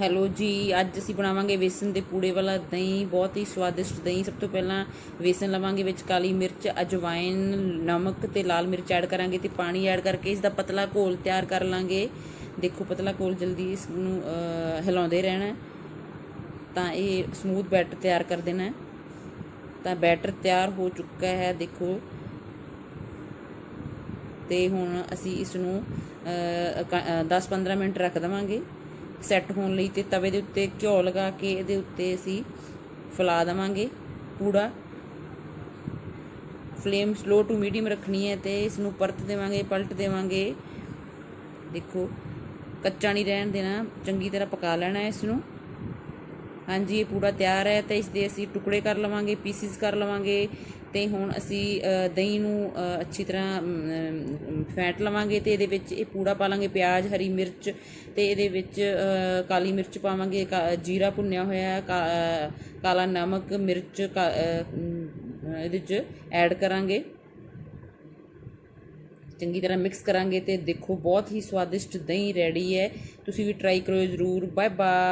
Hello ਜੀ, ਅੱਜ ਅਸੀਂ ਬਣਾਵਾਂਗੇ ਵੇਸਣ ਦੇ ਪੂੜੇ ਵਾਲਾ ਦਹੀਂ, ਬਹੁਤ ਹੀ ਸਵਾਦਿਸ਼ਟ ਦਹੀਂ। ਸਭ ਤੋਂ ਪਹਿਲਾਂ ਵੇਸਣ ਲਵਾਂਗੇ ਵਿੱਚ ਕਾਲੀ ਮਿਰਚ ਅਜਵਾਇਨ ਨਮਕ ਤੇ ਲਾਲ ਮਿਰਚ ਐਡ ਕਰਾਂਗੇ ਤੇ ਪਾਣੀ ਐਡ ਕਰਕੇ ਇਸ ਦਾ ਪਤਲਾ ਘੋਲ ਤਿਆਰ ਕਰ ਲਾਂਗੇ। ਦੇਖੋ, ਪਤਲਾ ਘੋਲ ਜਲਦੀ ਇਸ ਨੂੰ ਹਿਲਾਉਂਦੇ ਰਹਿਣਾ। ਤਾਂ ਇਹ ਸਮੂਥ ਬੈਟਰ ਤਿਆਰ ਕਰ ਦੇਣਾ। ਤਾਂ ਬੈਟਰ ਤਿਆਰ ਹੋ ਚੁੱਕਾ ਹੈ, ਦੇਖੋ। ਤੇ ਹੁਣ ਅਸੀਂ ਇਸ ਨੂੰ 10-15 ਮਿੰਟ ਰੱਖ ਦਵਾਂਗੇ। ਸੈੱਟ ਹੋਣ ਲਈ ਤੇ ਤਵੇ ਦੇ ਉੱਤੇ ਘਿਓ ਲਗਾ ਕੇ ਇਹਦੇ ਉੱਤੇ ਅਸੀਂ ਫਲਾ ਦਵਾਂਗੇ ਪੂੜਾ। ਫਲੇਮ ਸਲੋ ਟੂ ਮੀਡੀਅਮ ਰੱਖਣੀ ਹੈ ਤੇ ਇਸ ਨੂੰ ਪਰਤ ਦੇਵਾਂਗੇ, ਪਲਟ ਦੇਵਾਂਗੇ। ਦੇਖੋ, ਕੱਚਾ ਨਹੀਂ ਰਹਿਣ ਦੇਣਾ, ਚੰਗੀ ਤਰ੍ਹਾਂ ਪਕਾ ਲੈਣਾ ਇਸ ਨੂੰ ਹਾਂਜੀ, ਇਹ ਪੂੜਾ ਤਿਆਰ ਹੈ ਤੇ ਇਸ ਦੇ ਅਸੀਂ ਟੁਕੜੇ ਕਰ ਲਵਾਂਗੇ, ਪੀਸਿਸ ਕਰ ਲਵਾਂਗੇ ਤੇ ਹੁਣ ਅਸੀਂ ਦਹੀਂ ਨੂੰ ਅੱਛੀ ਤਰ੍ਹਾਂ ਫੈਂਟ ਲਵਾਂਗੇ ਤੇ ਇਹਦੇ ਵਿੱਚ ਇਹ ਪੂੜਾ ਪਾ ਲਾਂਗੇ, ਪਿਆਜ਼, ਹਰੀ ਮਿਰਚ ਤੇ ਇਹਦੇ ਵਿੱਚ ਕਾਲੀ ਮਿਰਚ ਪਾਵਾਂਗੇ, ਕਾ- ਜੀਰਾ ਭੁੰਨਿਆ ਹੋਇਆ ਕਾ- ਕਾਲਾ ਨਮਕ, ਮਿਰਚ, ਕਾ- ਇਹਦੇ ਵਿੱਚ ਐਡ ਕਰਾਂਗੇ। ਚੰਗੀ ਤਰ੍ਹਾਂ ਮਿਕਸ ਕਰਾਂਗੇ ਤੇ ਦੇਖੋ, ਬਹੁਤ ਹੀ ਸਵਾਦਿਸ਼ਟ ਦਹੀਂ ਰੈਡੀ ਹੈ। ਤੁਸੀਂ ਵੀ ਟਰਾਈ ਕਰੋ ਜ਼ਰੂਰ। Bye bye